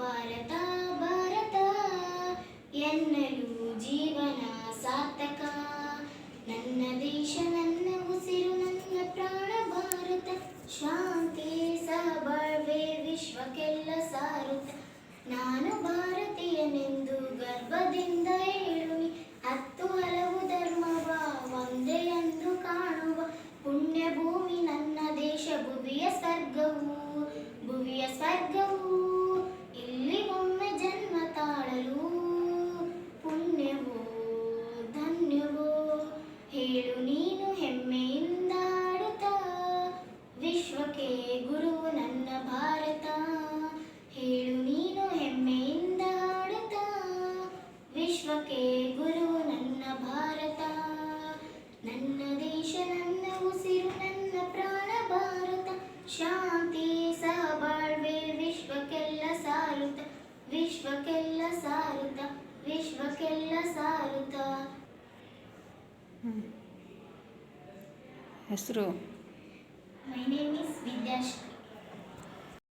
ಭಾರತ ಭಾರತ. ಎನ್ನಲು ಜೀವನ ಸಾರ್ಥಕ. ನನ್ನ ದೇಶ, ನನ್ನ ಉಸಿರು, ನನ್ನ ಪ್ರಾಣ ಭಾರತ. ಶಾಂತಿ, ಸಹಬಾಳ್ವೆ, ವಿಶ್ವಕ್ಕೆಲ್ಲ ಸಾರುತ್ತ. ನಾನು ಭಾರತೀಯನೆಂದು ಗರ್ಭದಿಂದ ಹೇಳುವಿ. ಹತ್ತು ಹಲವು ಧರ್ಮವ, ಒಂದೇ ಎಂದು ಕಾಣುವ. ಪುಣ್ಯಭೂಮಿ ನನ್ನ ದೇಶ, ಭುವಿಯ ಸ್ವರ್ಗವು. ಹೆಸರು? My name is Vidyashree